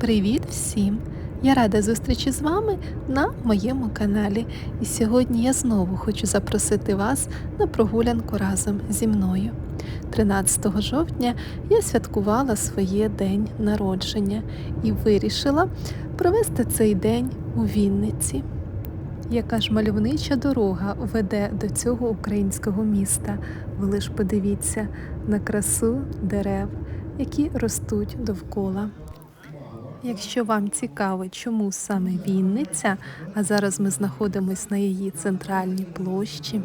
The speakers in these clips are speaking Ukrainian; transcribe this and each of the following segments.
Привіт всім! Я рада зустрічі з вами на моєму каналі. І сьогодні я знову хочу запросити вас на прогулянку разом зі мною. 13 жовтня я святкувала своє день народження і вирішила провести цей день у Вінниці. Яка ж мальовнича дорога веде до цього українського міста. Ви лиш подивіться на красу дерев, які ростуть довкола. Якщо вам цікаво, чому саме Вінниця, а зараз ми знаходимося на її центральній площі,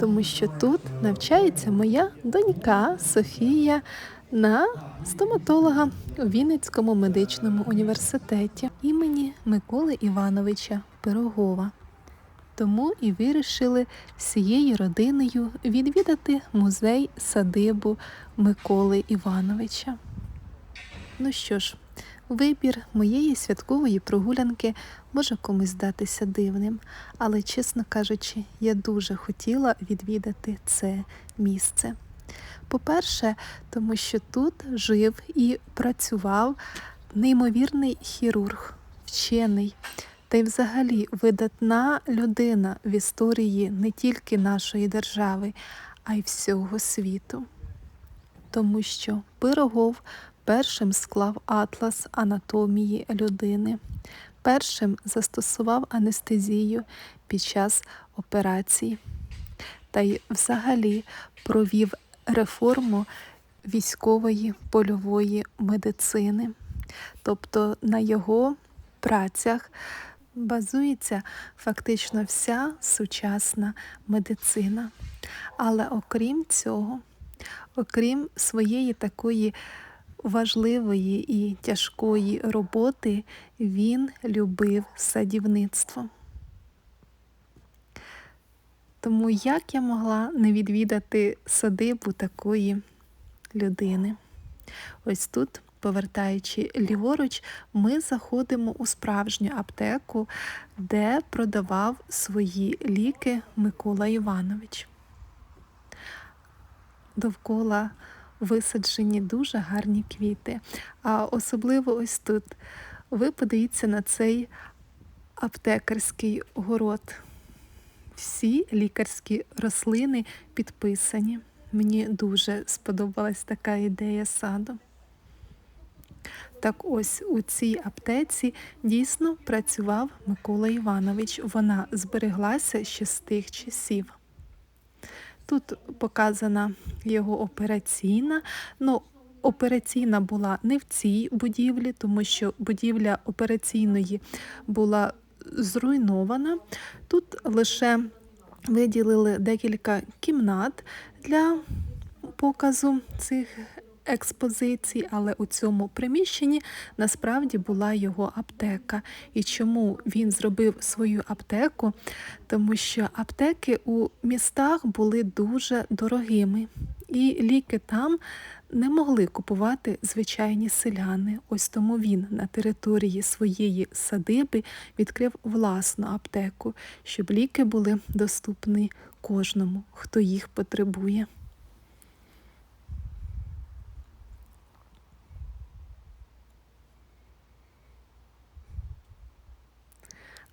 тому що тут навчається моя донька Софія на стоматолога у Вінницькому медичному університеті імені Миколи Івановича Пирогова. Тому і вирішили всією родиною відвідати музей садибу Миколи Івановича. Ну що ж, Вибір моєї святкової прогулянки може комусь здатися дивним, але, чесно кажучи, я дуже хотіла відвідати це місце. По-перше, тому що тут жив і працював неймовірний хірург, вчений та й взагалі видатна людина в історії не тільки нашої держави, а й всього світу. Тому що Пирогов першим склав атлас анатомії людини, першим застосував анестезію під час операції та й взагалі провів реформу військової польової медицини. Тобто на його працях базується фактично вся сучасна медицина. Але окрім цього, окрім своєї такої важливої і тяжкої роботи він любив садівництво. Тому як я могла не відвідати садибу такої людини? Ось тут, повертаючи ліворуч, ми заходимо у справжню аптеку, де продавав свої ліки Микола Іванович. Довкола висаджені дуже гарні квіти. А особливо ось тут. Ви подивіться на цей аптекарський город. Всі лікарські рослини підписані. Мені дуже сподобалась така ідея саду. Так ось у цій аптеці дійсно працював Микола Іванович. Вона збереглася ще з тих часів. Тут показана його операційна. Ну, Операційна була не в цій будівлі, тому що будівля операційної була зруйнована. Тут лише виділили декілька кімнат для показу цих експозицій, але у цьому приміщенні насправді була його аптека. І чому він зробив свою аптеку? Тому що аптеки у містах були дуже дорогими, і ліки там не могли купувати звичайні селяни. Ось тому він на території своєї садиби відкрив власну аптеку, щоб ліки були доступні кожному, хто їх потребує.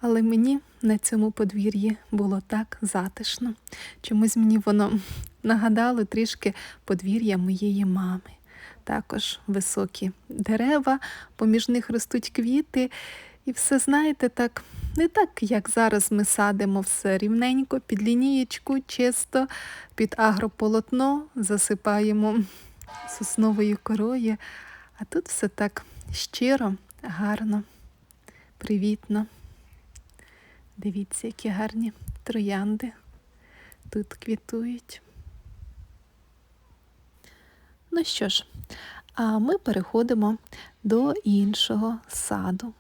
Але мені на цьому подвір'ї було так затишно. Чомусь мені воно нагадало трішки подвір'я моєї мами. Також високі дерева, поміж них ростуть квіти. І все, знаєте, так, не так, як зараз ми садимо все рівненько, під лінієчку, чисто, під агрополотно засипаємо сосновою корою. А тут все так щиро, гарно, привітно. Дивіться, які гарні троянди тут квітують. Ну що ж, а ми переходимо до іншого саду.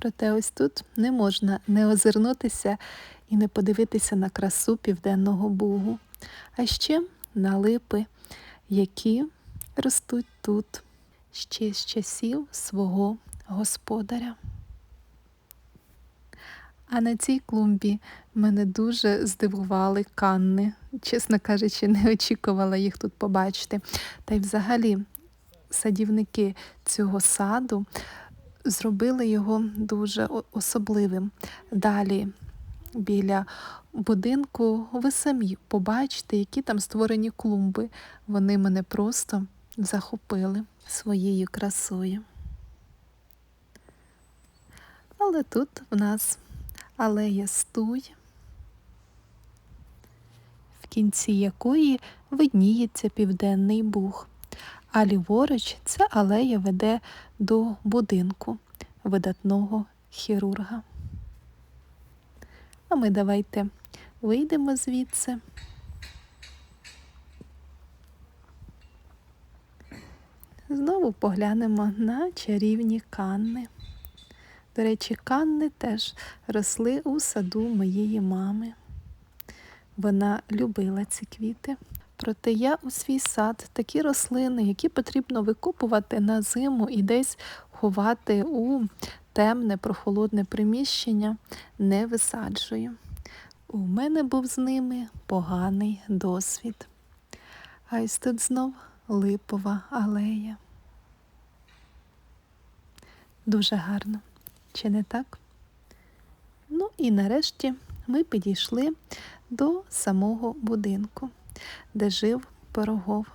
Проте ось тут не можна не озирнутися і не подивитися на красу Південного Бугу. А ще на липи, які ростуть тут ще з часів свого господаря. А на цій клумбі мене дуже здивували канни. Чесно кажучи, не очікувала їх тут побачити. Та й взагалі садівники цього саду зробили його дуже особливим. Далі біля будинку ви самі побачите, які там створені клумби. Вони мене просто захопили своєю красою. Але тут в нас алея стуй, в кінці якої видніється південний буг, а ліворуч ця алея веде до будинку видатного хірурга. А ми давайте вийдемо звідси. Знову поглянемо на чарівні канни. До речі, канни теж росли у саду моєї мами. Вона любила ці квіти. Проте я у свій сад такі рослини, які потрібно викопувати на зиму і десь ховати у темне, прохолодне приміщення, не висаджую. У мене був з ними поганий досвід. А ось тут знов липова алея. Дуже гарно, чи не так? Ну і нарешті ми підійшли до самого будинку, де жив Пирогов.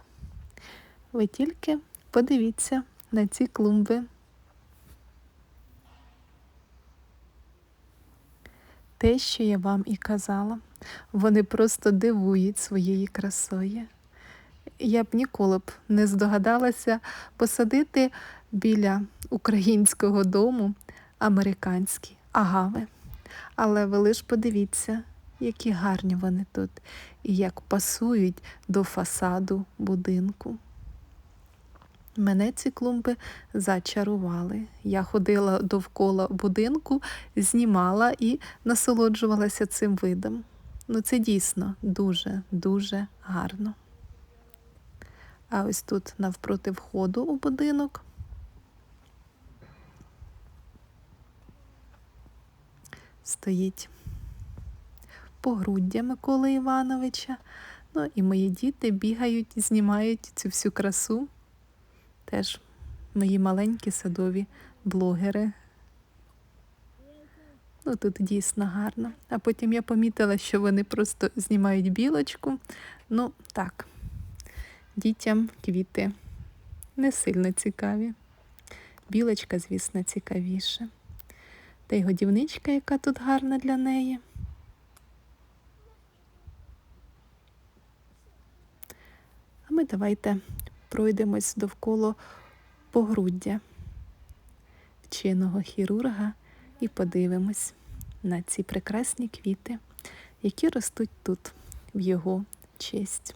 Ви тільки подивіться на ці клумби. Те, що я вам і казала, вони просто дивують своєю красою. Я б ніколи б не здогадалася посадити біля українського дому американські агави. Але ви лиш подивіться, які гарні вони тут і як пасують до фасаду будинку. Мене ці клумби зачарували. Я ходила довкола будинку, знімала і насолоджувалася цим видом. Ну, це дійсно дуже-дуже гарно. А ось тут навпроти входу у будинок. Стоїть погруддя Миколи Івановича. Ну і мої діти бігають, знімають цю всю красу. Теж мої маленькі садові блогери. Ну, тут дійсно гарно. А потім я помітила, що вони просто знімають білочку. Ну, так, дітям квіти не сильно цікаві. Білочка, звісно, цікавіше. Та й годівничка, яка тут гарна для неї. А ми давайте пройдемось довкола погруддя вченого хірурга і подивимось на ці прекрасні квіти, які ростуть тут в його честь.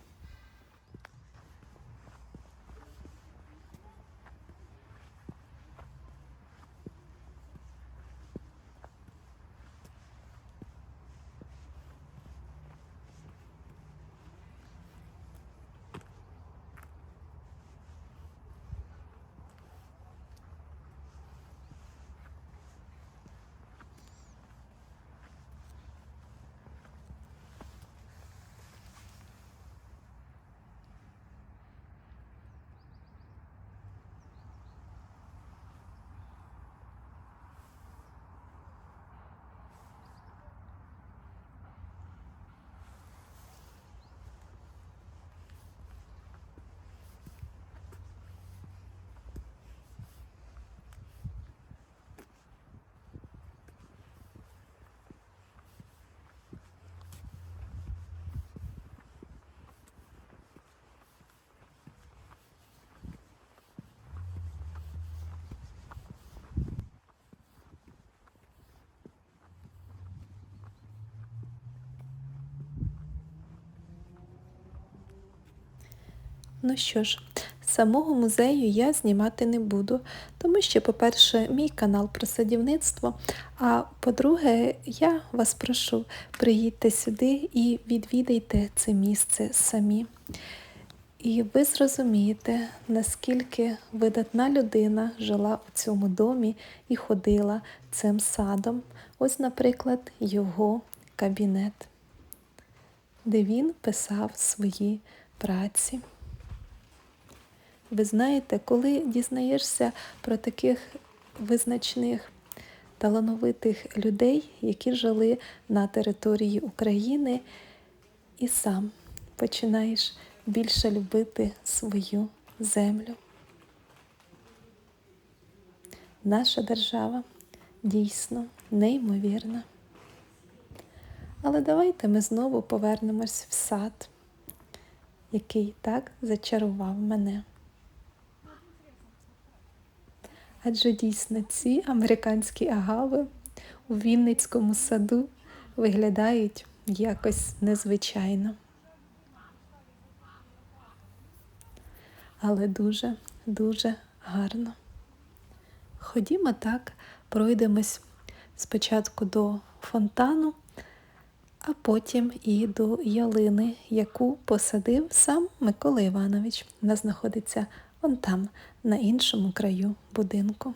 Ну що ж, самого музею я знімати не буду, тому що, по-перше, мій канал про садівництво. А по-друге, я вас прошу, приїдьте сюди і відвідайте це місце самі. І ви зрозумієте, наскільки видатна людина жила у цьому домі і ходила цим садом. Ось, наприклад, його кабінет, де він писав свої праці. Ви знаєте, коли дізнаєшся про таких визначних талановитих людей, які жили на території України, і сам починаєш більше любити свою землю. Наша держава дійсно неймовірна. Але давайте ми знову повернемось в сад, який так зачарував мене. Адже дійсно ці американські агави у Вінницькому саду виглядають якось незвичайно. Але дуже-дуже гарно. Ходімо так, пройдемось спочатку до фонтану, а потім і до ялини, яку посадив сам Микола Іванович. Вона знаходиться вон там, на іншому краю будинку.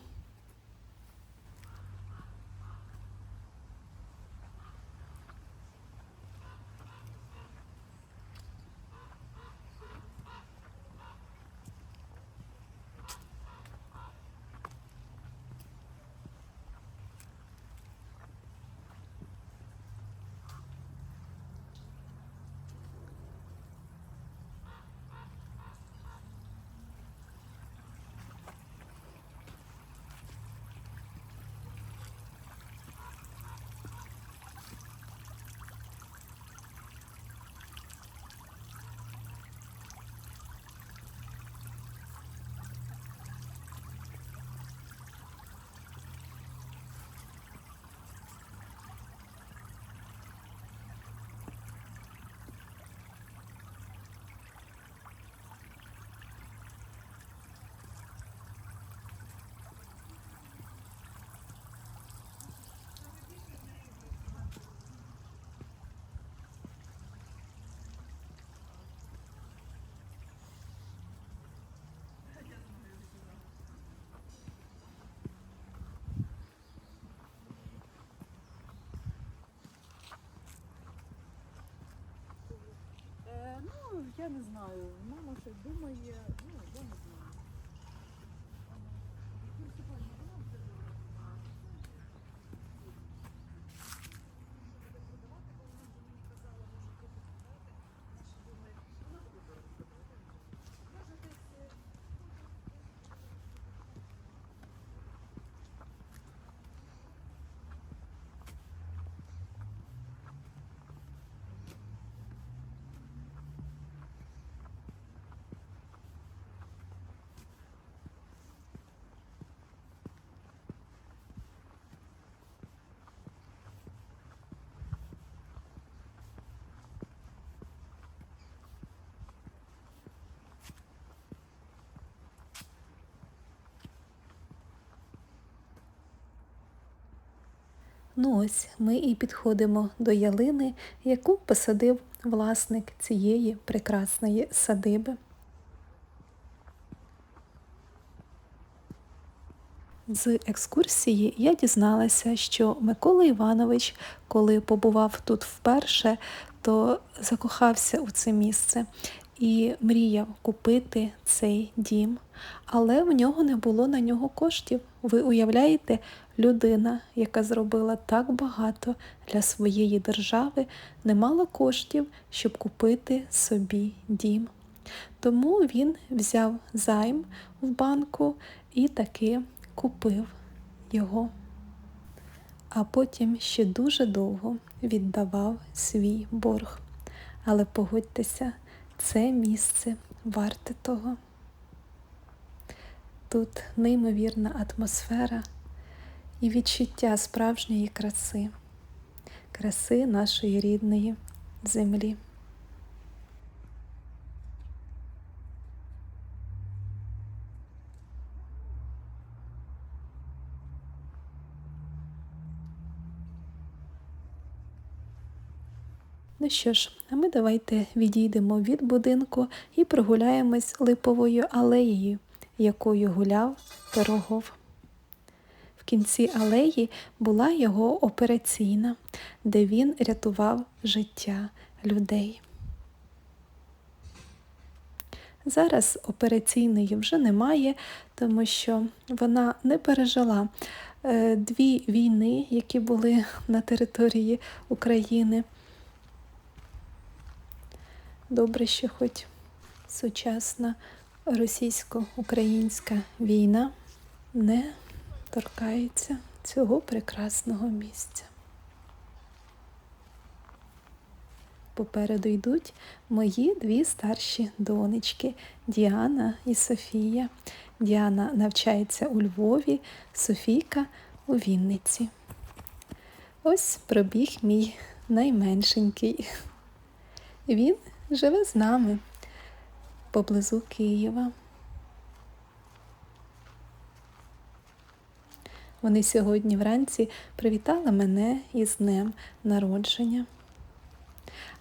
Ну, я не знаю. Мама ще думає, ну, я не знаю. Ну ось ми і підходимо до ялини, яку посадив власник цієї прекрасної садиби. З екскурсії я дізналася, що Микола Іванович, коли побував тут вперше, то закохався у це місце і мріяв купити цей дім, але в нього не було на нього коштів. Ви уявляєте, людина, яка зробила так багато для своєї держави, не мала коштів, щоб купити собі дім. Тому він взяв займ в банку і таки купив його. А потім ще дуже довго віддавав свій борг. Але погодьтеся, це місце варте того. Тут неймовірна атмосфера і відчуття справжньої краси, краси нашої рідної землі. Ну що ж, а ми давайте відійдемо від будинку і прогуляємось липовою алеєю, якою гуляв Пирогов. В кінці алеї була його операційна, де він рятував життя людей. Зараз операційної вже немає, тому що вона не пережила е, дві війни, які були на території України. Добре, що хоч сучасна російсько-українська війна не торкається цього прекрасного місця. Попереду йдуть мої дві старші донечки Діана і Софія. Діана навчається у Львові, Софійка у Вінниці. Ось пробіг мій найменшенький. Він живе з нами поблизу Києва. Вони сьогодні вранці привітали мене із днем народження.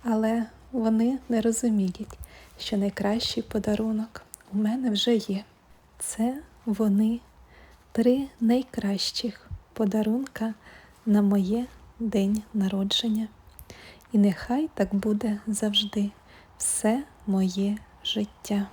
Але вони не розуміють, що найкращий подарунок у мене вже є. Це вони три найкращих подарунка на моє день народження. І нехай так буде завжди все моє життя.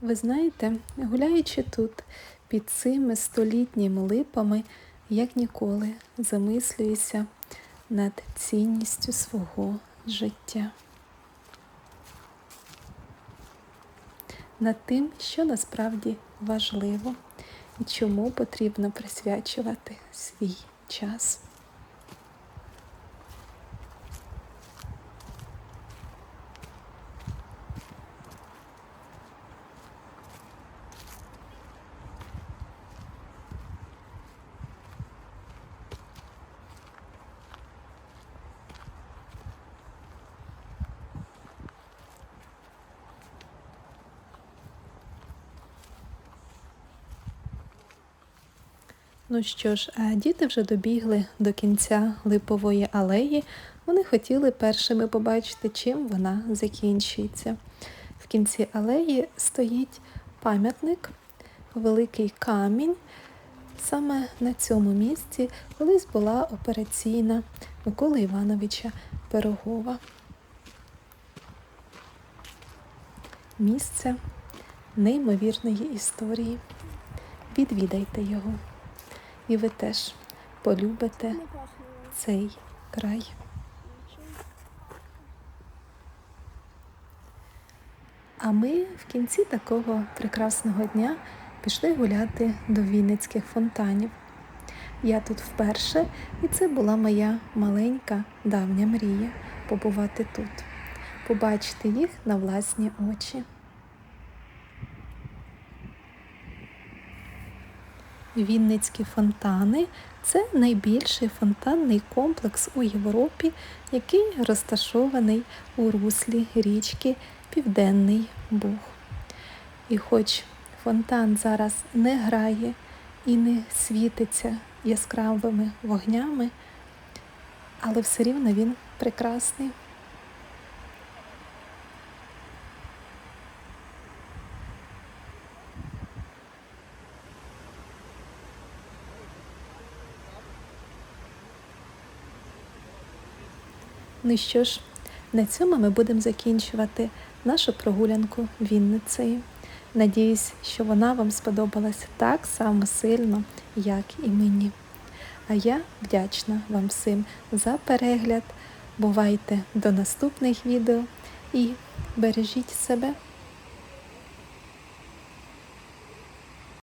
Ви знаєте, гуляючи тут під цими столітніми липами, як ніколи замислююся над цінністю свого життя. Над тим, що насправді важливо і чому потрібно присвячувати свій час. Ну що ж, а діти вже добігли до кінця липової алеї. Вони хотіли першими побачити, чим вона закінчується. В кінці алеї стоїть пам'ятник, великий камінь. Саме на цьому місці колись була операційна Миколи Івановича Пирогова. Місце неймовірної історії. Відвідайте його і ви теж полюбите цей край. А ми в кінці такого прекрасного дня пішли гуляти до Вінницьких фонтанів. Я тут вперше, і це була моя маленька давня мрія побувати тут, побачити їх на власні очі. Вінницькі фонтани це найбільший фонтанний комплекс у Європі, який розташований у руслі річки Південний Буг. І хоч фонтан зараз не грає і не світиться яскравими вогнями, але все рівно він прекрасний. Ну що ж, на цьому ми будемо закінчувати нашу прогулянку Вінницею. Надіюсь, що вона вам сподобалась так само сильно, як і мені. А я вдячна вам всім за перегляд. Бувайте до наступних відео і бережіть себе.